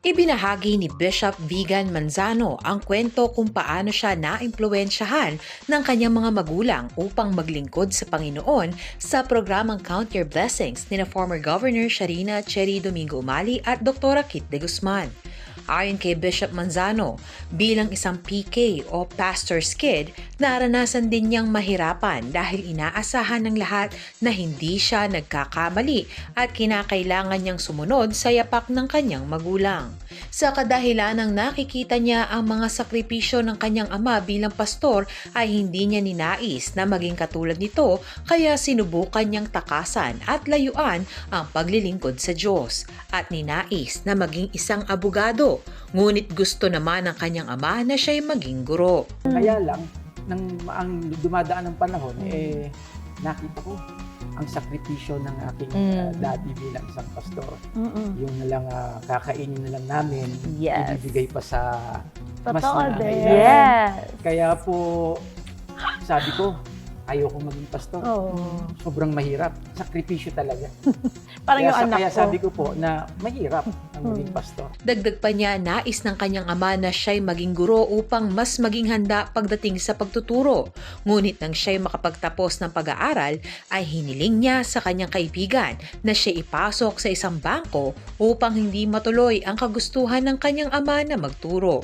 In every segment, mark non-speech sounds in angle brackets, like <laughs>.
Ibinahagi ni Bishop Vigan Manzano ang kwento kung paano siya naimpluwensyahan ng kanyang mga magulang upang maglingkod sa Panginoon sa programang Count Your Blessings ni na former Governor Sharina Cherry Domingo Umali at Dr. Kit de Guzman. Ayon kay Bishop Manzano, bilang isang PK o pastor's kid, naranasan din niyang mahirapan dahil inaasahan ng lahat na hindi siya nagkakamali at kinakailangan niyang sumunod sa yapak ng kanyang magulang. Sa kadahilan ng nakikita niya ang mga sakripisyo ng kanyang ama bilang pastor ay hindi niya ninais na maging katulad nito kaya sinubukan niyang takasan at layuan ang paglilingkod sa Diyos at ninais na maging isang abogado ngunit gusto naman ng kanyang ama na siya'y maging guro. Kaya lang, nang ang dumadaan ng panahon, eh, nakita ko ang sakripisyo ng aking uh, Mm. daddy bilang isang pastor. Mm-mm. Yung na lang ah, kakainin na lang namin, Yes. ibibigay pa sa mas Totoo din. nangangailangan. Yes. Kaya po, sabi ko, ayoko maging pastor. Oo. Sobrang mahirap. Sakripisyo talaga. <laughs> Parang kaya, yung sa- anak kaya ko. sabi ko po na mahirap ang maging Hmm. pastor. Dagdag pa niya, nais ng kanyang ama na siya'y maging guro upang mas maging handa pagdating sa pagtuturo. Ngunit nang siya'y makapagtapos ng pag-aaral, ay hiniling niya sa kanyang kaibigan na siya ipasok sa isang bangko upang hindi matuloy ang kagustuhan ng kanyang ama na magturo.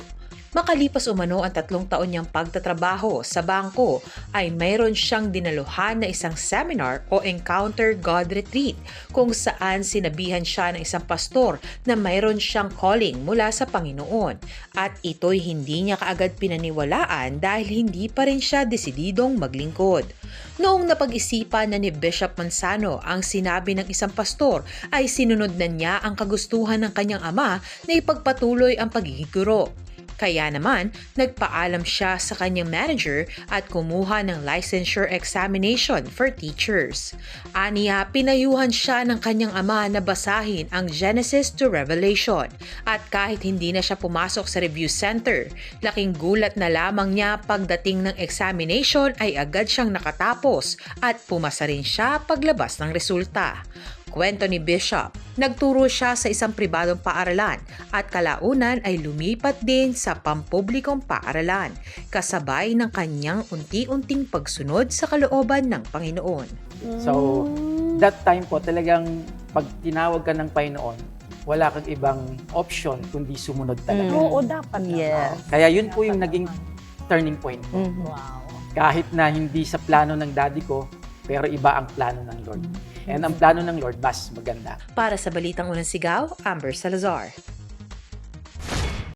Makalipas umano ang tatlong taon niyang pagtatrabaho sa bangko ay mayroon siyang dinaluhan na isang seminar o Encounter God Retreat kung saan sinabihan siya ng isang pastor na mayroon siyang calling mula sa Panginoon at ito'y hindi niya kaagad pinaniwalaan dahil hindi pa rin siya desididong maglingkod. Noong napag-isipan na ni Bishop Manzano ang sinabi ng isang pastor ay sinunod na niya ang kagustuhan ng kanyang ama na ipagpatuloy ang pagiging guro. Kaya naman, nagpaalam siya sa kanyang manager at kumuha ng licensure examination for teachers. Aniya, pinayuhan siya ng kanyang ama na basahin ang Genesis to Revelation. At kahit hindi na siya pumasok sa review center, laking gulat na lamang niya pagdating ng examination ay agad siyang nakatapos at pumasa rin siya paglabas ng resulta. Kwento ni Bishop, nagturo siya sa isang pribadong paaralan at kalaunan ay lumipat din sa pampublikong paaralan, kasabay ng kanyang unti-unting pagsunod sa kalooban ng Panginoon. So, that time po talagang pag tinawag ka ng Panginoon, wala kang ibang option kundi sumunod talaga. Mm. Oo, dapat Yes. Kaya yun po yung naging turning point ko. Mhm. Wow. Kahit na hindi sa plano ng daddy ko, pero iba ang plano ng Lord. And ang plano ng Lord, mas maganda. Para sa Balitang Unang Sigaw, Amber Salazar.